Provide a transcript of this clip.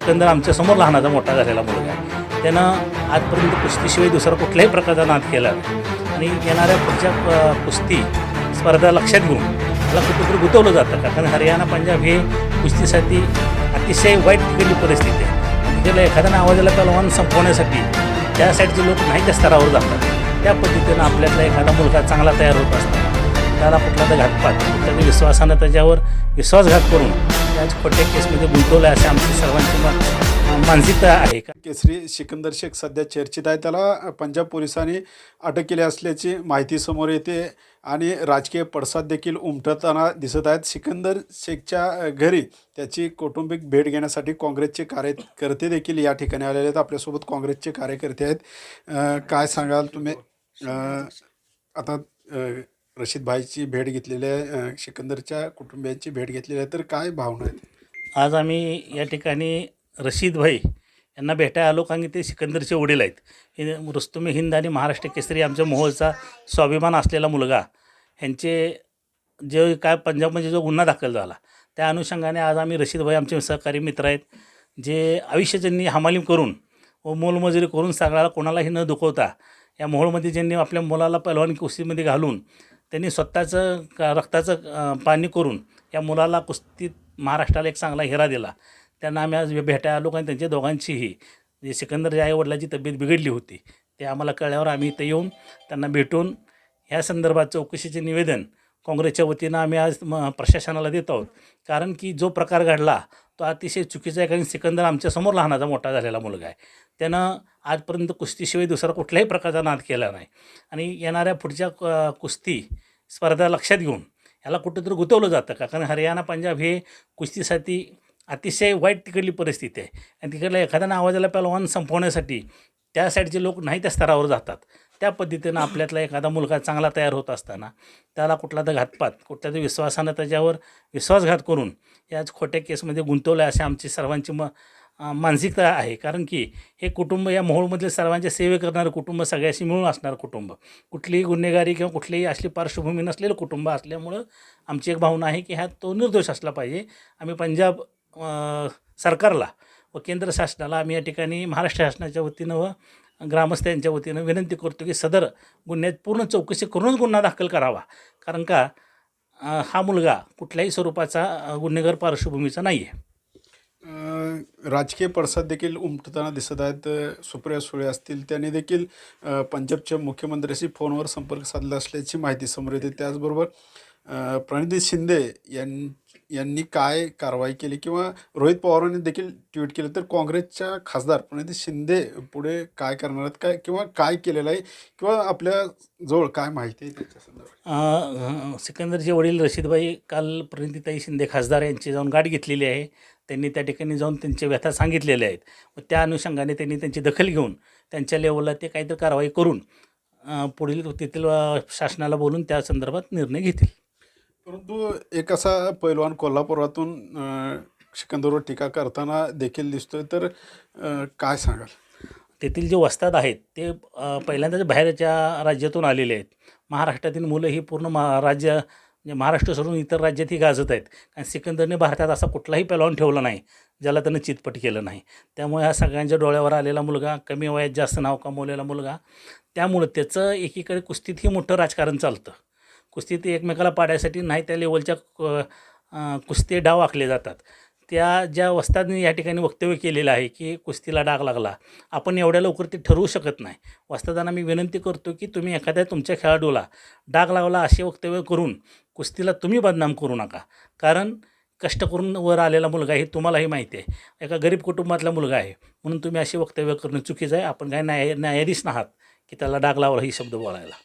सिकंदर आमच्यासमोर लहानाचा मोठा झालेला मुलगा आहे. त्यानं आजपर्यंत कुस्तीशिवाय दुसरा कुठल्याही प्रकारचा नाद केला आणि येणाऱ्या पुढच्या कुस्ती स्पर्धा लक्षात घेऊन त्याला कुठेतरी गुंतवलं जातं कारण हरियाणा पंजाब हे कुस्तीसाठी अतिशय वाईट तिकडली परिस्थिती आहे. त्याला एखाद्यानं एखाद्या नावाजाला संपवण्यासाठी त्या साईडचे लोक नाही त्या स्तरावर जातात. त्या पद्धतीनं आपल्यातला एखादा मुलगा चांगला तयार होत असतो. त्याला कुठला तर घातपात कुठल्या विश्वासानं त्याच्यावर विश्वासघात करून त्याच खोट्या केसमध्ये गुंतवलं असे आमची सर्वांची मत मानसिकता आहे. का केसरी सिकंदर शेख सध्या चर्चेत आहे. त्याला पंजाब पोलिसांनी अटक केली असल्याची माहिती समोर येते आणि राजकीय पडसाद देखील उमटताना दिसत आहेत. सिकंदर शेखच्या घरी त्याची कौटुंबिक भेट घेण्यासाठी काँग्रेसचे कार्यकर्ते देखील या ठिकाणी आलेले आहेत. आपल्यासोबत काँग्रेसचे कार्यकर्ते आहेत. काय सांगाल तुम्ही? आता रशीद भाईची भेट घेतलेली आहे सिकंदरच्या कुटुंबियांची भेट घेतलेली आहे. तर काय भावना आहेत? आज आम्ही या ठिकाणी रशीद भाई यांना भेटायला आलो कारण की ते सिकंदरचे वडील आहेत. रुस्तुमी हिंद आणि महाराष्ट्र केसरी आमच्या मोहोळचा स्वाभिमान असलेला मुलगा. ह्यांचे जे काय पंजाबमध्ये जो गुन्हा दाखल झाला त्या अनुषंगाने आज आम्ही रशीद भाई आमचे सहकारी मित्र आहेत जे आयुष्य ज्यांनी हमाली करून व मोलमजुरी करून सगळ्याला कोणालाही न दुखवता या मोहोळमध्ये ज्यांनी आपल्या मुलाला पैलवान कुस्तीमध्ये घालून त्यांनी स्वतःचं का रक्ताचं पाणी करून या मुलाला कुस्तीत महाराष्ट्राला एक चांगला हिरा दिला. त्यांना आम्ही आज भेटायला आलो आणि त्यांच्या दोघांचीही जे सिकंदरच्या आईवडिलाची तब्येत बिघडली होती ते आम्हाला कळल्यावर आम्ही इथं येऊन त्यांना भेटून ह्या संदर्भात चौकशीचे निवेदन काँग्रेसच्या वतीनं आम्ही आज म प्रशासनाला देत आहोत. कारण की जो प्रकार घडला तो अतिशय चुकीचा आहे. कारण सिकंदर आमच्यासमोर लहानाचा मोठा झालेला मुलगा आहे. त्यानं आजपर्यंत कुस्तीशिवाय दुसरा कुठल्याही प्रकारचा नाद केला नाही. आणि येणाऱ्या पुढच्या कुस्ती स्पर्धा लक्षात घेऊन ह्याला कुठेतरी गुंतवलं जातं का? कारण हरियाणा पंजाब हे कुस्तीसाठी अतिशय वाईट तिकडली परिस्थिती आहे. आणि तिकडल्या एखाद्या नावाजाला पहलवान संपवण्यासाठी त्या साईडचे लोक नाही त्या स्तरावर जातात. त्या पद्धतीनं आपल्यातला एखादा मुलगा चांगला तयार होत असताना त्याला कुठला तर घातपात कुठल्या तरी विश्वासानं त्याच्यावर विश्वासघात करून याच खोट्या केसमध्ये गुंतवलं असे आमची सर्वांची म मानसिकता आहे. कारण की हे कुटुंब या मोहोळमधले सर्वांच्या सेवे करणारं कुटुंब सगळ्याशी मिळून असणारं कुटुंब. कुठलीही गुन्हेगारी किंवा कुठलीही असली पार्श्वभूमी नसलेलं कुटुंब असल्यामुळं आमची एक भावना आहे की ह्या तो निर्दोष असला पाहिजे. आम्ही पंजाब सरकारला व केंद्र शासनाला आम्ही या ठिकाणी महाराष्ट्र शासनाच्या वतीनं व ग्रामस्थ यांच्या वतीनं विनंती करतो की सदर गुन्ह्यात पूर्ण चौकशी करूनच गुन्हा दाखल करावा. कारण का हा मुलगा कुठल्याही स्वरूपाचा गुन्हेगार पार्श्वभूमीचा नाही आहे राजकीय पडसाद देखील उमटताना दिसत आहेत. सुप्रिया सुळे असतील त्यांनी देखील पंजाबच्या मुख्यमंत्र्याशी फोनवर संपर्क साधला असल्याची माहिती समोर येते. त्याचबरोबर प्रणिती शिंदे यां यांनी काय कारवाई केली? किंवा रोहित पवारांनी देखील ट्विट केलं तर काँग्रेसच्या खासदार प्रणिती शिंदे पुढे काय करणार आहेत? काय किंवा काय केलेलं आहे? किंवा आपल्या जवळ काय माहिती आहे त्याच्या संदर्भात? सिकंदरचे वडील रशीदभाई काल प्रणितीताई शिंदे खासदार यांची जाऊन गाठ घेतलेली आहे. त्यांनी त्या ठिकाणी जाऊन त्यांचे व्यथा सांगितलेल्या आहेत. व त्या अनुषंगाने त्यांनी त्यांची दखल घेऊन त्यांच्या लेवलला ते काहीतरी कारवाई करून पुढील तेथील शासनाला बोलून त्या संदर्भात निर्णय घेतील. परंतु एक असा पैलवान कोल्हापुरातून सिकंदरवर टीका करताना देखील दिसतोय. तर काय सांगाल? तेथील जे वस्ताद आहेत ते अ, पहिल्यांदाच बाहेरच्या राज्यातून आलेले आहेत. महाराष्ट्रातील मुलं ही पूर्ण महा राज्य म्हणजे महाराष्ट्र सोडून इतर राज्यातही गाजत आहेत. कारण सिकंदरने भारतात असा कुठलाही पैलवान ठेवला नाही ज्याला त्यानं चितपट केलं नाही. त्यामुळे हा सगळ्यांच्या डोळ्यावर आलेला मुलगा कमी वयात जास्त नाव कमवलेला मुलगा त्यामुळं त्याचं एकीकडे कुस्तीतही मोठं राजकारण चालतं. कुस्तीत एकमेकाला पाडायसाठी नाही त्या लेवलच्या क- कुस्ती डाव आखले जातात. त्या ज्या वस्तादने या ठिकाणी वक्तव्य केलेलं आहे की कुस्तीला डाग लागला आपण एवढ्या लवकर ते ठरवू शकत नाही. वस्तादांना मी विनंती करतो की तुम्ही एखाद्या तुमच्या खेळाडूला डाग लावला असे वक्तव्य करून कुस्तीला तुम्ही बदनाम करू नका. कारण कष्ट करून वर आलेला मुलगा हे तुम्हालाही माहिती आहे. एका गरीब कुटुंबातला मुलगा आहे. म्हणून तुम्ही असे वक्तव्य करणं चुकीचं आहे. आपण काय न्याय न्यायाधीश नाहात की त्याला डाग लावला ही शब्द बोलायला.